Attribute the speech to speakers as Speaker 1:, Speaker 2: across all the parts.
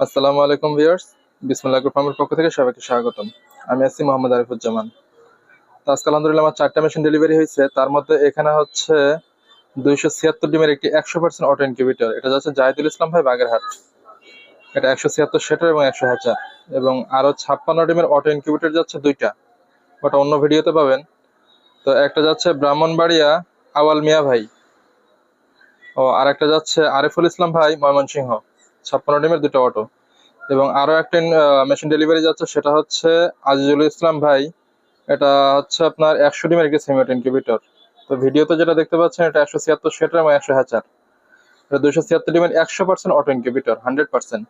Speaker 1: আসসালামু আলাইকুম ভিউয়ার্স, বিসমুল্লাহ ফার্মের পক্ষ থেকে সবাইকে স্বাগতম। আমি আছি মোহাম্মদ আরিফুজ্জামান। তো আজকে আলহামদুলিল্লাহ আমার চারটা মেশিন ডেলিভারি হয়েছে। তার মধ্যে এখানে হচ্ছে দুইশো ছিয়াত্তর ডিমের একটি একশো পার্সেন্ট অটো ইনকিউবেটর এটা যাচ্ছে জাহিদুল ইসলাম ভাই বাগেরহাট। এটা একশো ছিয়াত্তর সেটার এবং একশো হ্যাচার। এবং আরও ছাপ্পান্ন ডিমের অটো ইনকিউবেটর যাচ্ছে দুইটা। ওটা অন্য ভিডিওতে পাবেন। তো একটা যাচ্ছে ব্রাহ্মণবাড়িয়া আওয়াল মিয়া ভাই। ও আর একটা যাচ্ছে আরিফুল ইসলাম ভাই ময়মনসিংহ। ছাপ্পান্ন ডিমের দুটো অটো এবং আরও একটা মেশিন ডেলিভারি যাচ্ছে, সেটা হচ্ছে আজিজুল ইসলাম ভাই। এটা হচ্ছে আপনার একশো ডিমের একটি সেমি ইনকিউবেটর তো ভিডিওতে যেটা দেখতে পাচ্ছেন, এটা একশো ছিয়াত্তর সেটার এবং একশো হাজার। এটা দুশো ছিয়াত্তর ডিমের একশো percent auto incubator hundred percent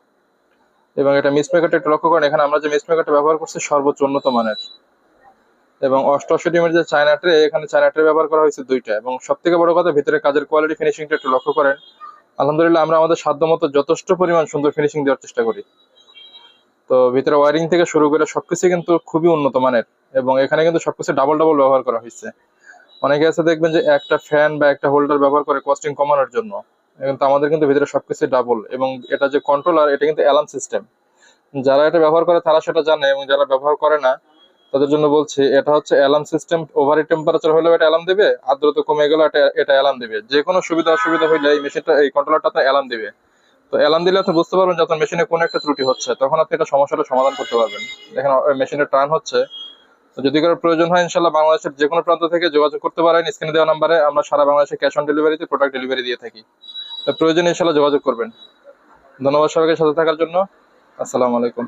Speaker 1: এবং এটা মিস মেকারটা একটু লক্ষ্য করেন, এখানে আমরা যে মিস মেকারটা ব্যবহার করছি, সর্বোচ্চ উন্নত মানের। এবং অষ্টআশি ডিমের যে চায়না ট্রে এখানে চায়না ট্রে ব্যবহার করা হয়েছে দুইটা। এবং সব থেকে বড় কথা, ভিতরে কাজের কোয়ালিটি ফিনিশিংটা একটু লক্ষ্য করেন। আলহামদুলিল্লাহ, আমরা আমাদের সাধ্যমতো যথেষ্ট পরিমাণ সুন্দর ফিনিশিং দেওয়ার চেষ্টা করি। তো ভিতরে ওয়ারিং থেকে শুরু করে সবকিছু কিন্তু খুবই উন্নত মানের এবং এখানে কিন্তু সবকিছু ডাবল ডাবল ব্যবহার করা হয়েছে। অনেকে আছে দেখবেন যে একটা ফ্যান বা একটা হোল্ডার ব্যবহার করে কস্টিং কমানোর জন্য। কিন্তু আমাদের কিন্তু ভিতরে সবকিছু ডাবল এবং এটা যে কন্ট্রোলার এটা কিন্তু অ্যালার্ম সিস্টেম যারা এটা ব্যবহার করে তারা সেটা জানে এবং যারা ব্যবহার করে না তাদের জন্য বলছি, এটা হচ্ছে অ্যালার্ম সিস্টেম ওভার টেম্পারেচার হলেও এটা অ্যালার্ম দেবে আর্দ্রতা কমে গেলে এটা এটা অ্যালার্ম দেবে। যে কোনো সুবিধা অসুবিধা হইলে এই মেশিনটা এই কন্ট্রোলারটা আপনার অ্যালার্ম দিবে। তো অ্যালার্ম দিলে আপনি বুঝতে পারবেন যে আপনার মেশিনে কোনো একটা ত্রুটি হচ্ছে। তখন আপনি এটা সমস্যাটা সমাধান করতে পারবেন। দেখেন মেশিনের টার্ন হচ্ছে। যদি কারও প্রয়োজন হয় ইনশাল্লাহ বাংলাদেশের যে কোনো প্রান্ত থেকে যোগাযোগ করতে পারেন। স্ক্রিনে দেওয়া নাম্বারে আমরা সারা বাংলাদেশে ক্যাশ অন ডেলিভারিতে প্রোডাক্ট ডেলিভারি দিয়ে থাকি। প্রয়োজনে ইনশাল্লাহ যোগাযোগ করবেন। ধন্যবাদ সবাইকে সাথে থাকার জন্য। আসসালামু আলাইকুম।